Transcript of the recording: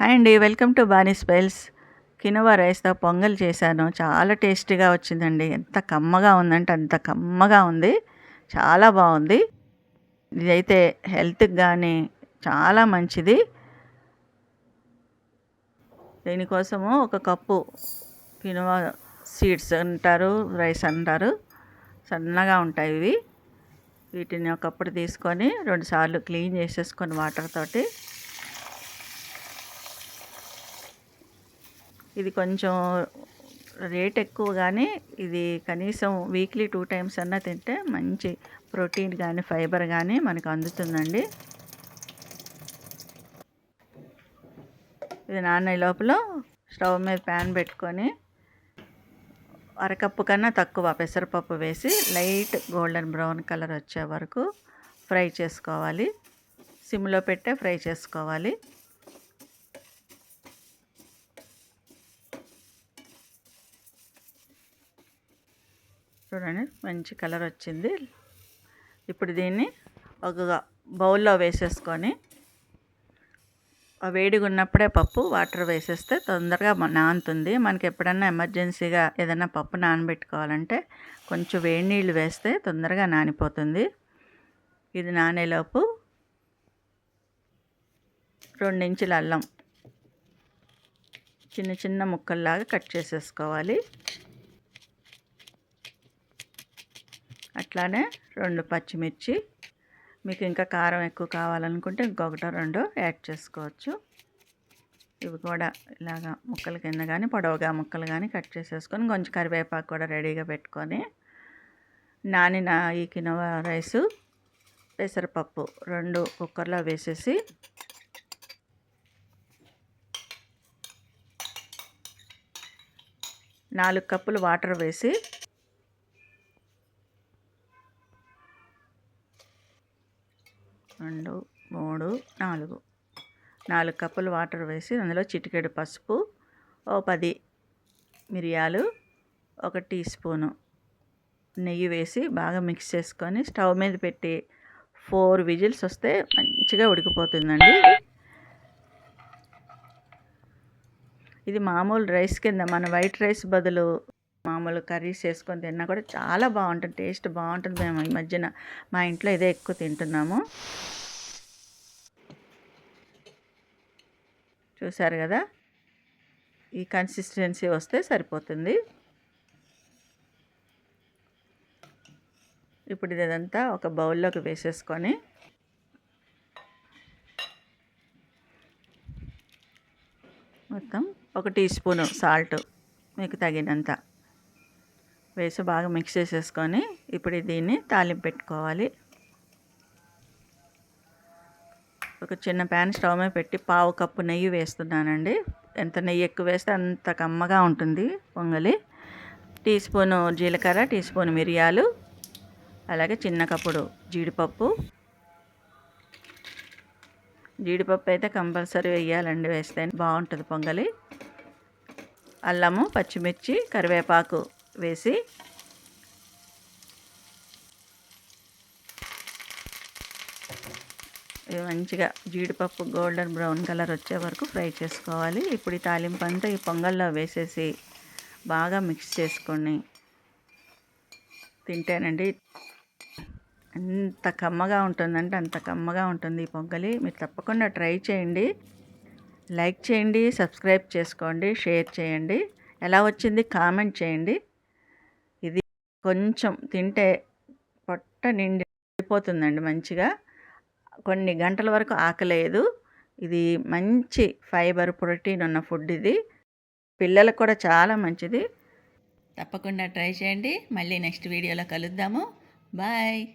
Hi అండి welcome to Bani spells. Quinoa రైస్తో పొంగల్ చేశాను. చాలా టేస్టీగా వచ్చిందండి. ఎంత కమ్మగా ఉందంటే అంత కమ్మగా ఉంది. చాలా బాగుంది. ఇదైతే హెల్త్కి కానీ చాలా మంచిది. దీనికోసము ఒక కప్పు కినోవా సీడ్స్ అంటారు రైస్ అంటారు. సన్నగా ఉంటాయి ఇవి. వీటిని ఒకప్పుడు తీసుకొని రెండుసార్లు క్లీన్ చేసేసుకొని వాటర్ తోటి ఇది కొంచెం రేట్ ఎక్కువ కానీ ఇది కనీసం వీక్లీ టూ టైమ్స్ అన్నా తింటే మంచి ప్రోటీన్ కానీ ఫైబర్ కానీ మనకు అందుతుందండి. ఇది నాన్న లోపల స్టవ్ మీద ప్యాన్ పెట్టుకొని అరకప్పు కన్నా తక్కువ పెసరపప్పు వేసి లైట్ గోల్డెన్ బ్రౌన్ కలర్ వచ్చే వరకు ఫ్రై చేసుకోవాలి. సిమ్లో పెట్టే ఫ్రై చేసుకోవాలి. చూడండి మంచి కలర్ వచ్చింది. ఇప్పుడు దీన్ని ఒక బౌల్లో వేసేసుకొని వేడిగా ఉన్నప్పుడే పప్పు వాటర్ వేసేస్తే తొందరగా నానుతుంది. మనకి ఎప్పుడన్నా ఎమర్జెన్సీగా ఏదైనా పప్పు నానబెట్టుకోవాలంటే కొంచెం వేడి నీళ్ళు వేస్తే తొందరగా నానిపోతుంది. ఇది నానేలోపు రెండించుల అల్లం చిన్న చిన్న ముక్కల్లాగా కట్ చేసేసుకోవాలి. అట్లానే రెండు పచ్చిమిర్చి. మీకు ఇంకా కారం ఎక్కువ కావాలనుకుంటే ఇంకొకటో రెండో యాడ్ చేసుకోవచ్చు. ఇవి కూడా ఇలాగా ముక్కల కింద కానీ పొడవుగా ముక్కలు కానీ కట్ చేసేసుకొని కొంచెం కరివేపాకు కూడా రెడీగా పెట్టుకొని నానిన ఈ కినవ రైసు పెసరపప్పు రెండు కుక్కర్లో వేసేసి నాలుగు కప్పులు వాటర్ వేసి రెండు మూడు నాలుగు. నాలుగు కప్పులు వాటర్ వేసి అందులో చిటికెడు పసుపు ఓ పది మిరియాలు ఒక టీ స్పూను నెయ్యి వేసి బాగా మిక్స్ చేసుకొని స్టవ్ మీద పెట్టి ఫోర్ విజిల్స్ వస్తే మంచిగా ఉడికిపోతుందండి ఇది. మామూలు రైస్ కింద మన వైట్ రైస్ బదులు మామూలు కర్రీస్ వేసుకొని తిన్నా కూడా చాలా బాగుంటుంది టేస్ట్ బాగుంటుంది. మేము ఈ మధ్యన మా ఇంట్లో ఇదే ఎక్కువ తింటున్నాము. చూసారు కదా? ఈ కన్సిస్టెన్సీ వస్తే సరిపోతుంది. ఇప్పుడు ఇదంతా ఒక బౌల్లోకి వేసేసుకొని మొత్తం ఒక టీ స్పూను సాల్ట్ మీకు తగినంత వేసి బాగా మిక్స్ చేసేసుకొని ఇప్పుడు దీన్ని తాలింపు పెట్టుకోవాలి. ఒక చిన్న ప్యాన్ స్టవ్ మీద పెట్టి పావు కప్పు నెయ్యి వేస్తున్నానండి. ఎంత నెయ్యి ఎక్కువ వేస్తే అంత కమ్మగా ఉంటుంది పొంగలి. టీ స్పూను జీలకర్ర టీ స్పూన్ మిరియాలు అలాగే చిన్న కప్పుడు జీడిపప్పు. జీడిపప్పు అయితే కంపల్సరీ వేయాలండి వేస్తే బాగుంటుంది పొంగలి. అల్లము పచ్చిమిర్చి కరివేపాకు వేసి మంచిగా జీడిపప్పు గోల్డెన్ బ్రౌన్ కలర్ వచ్చే వరకు ఫ్రై చేసుకోవాలి. ఇప్పుడు ఈ తాలింపు అంతా ఈ పొంగల్లో వేసేసి బాగా మిక్స్ చేసుకొని తింటేనండి ఎంత కమ్మగా ఉంటుందంటే అంత కమ్మగా ఉంటుంది ఈ పొంగలి. మీరు తప్పకుండా ట్రై చేయండి. లైక్ చేయండి సబ్స్క్రైబ్ చేసుకోండి షేర్ చేయండి. ఎలా వచ్చింది కామెంట్ చేయండి. ఇది కొంచెం తింటే పొట్ట నిండిపోతుందండి మంచిగా. కొన్ని గంటల వరకు ఆకలేదు. ఇది మంచి ఫైబర్ ప్రోటీన్ ఉన్న ఫుడ్ ఇది. పిల్లలకు కూడా చాలా మంచిది. తప్పకుండా ట్రై చేయండి. మళ్ళీ నెక్స్ట్ వీడియోలో కలుద్దాము. బాయ్.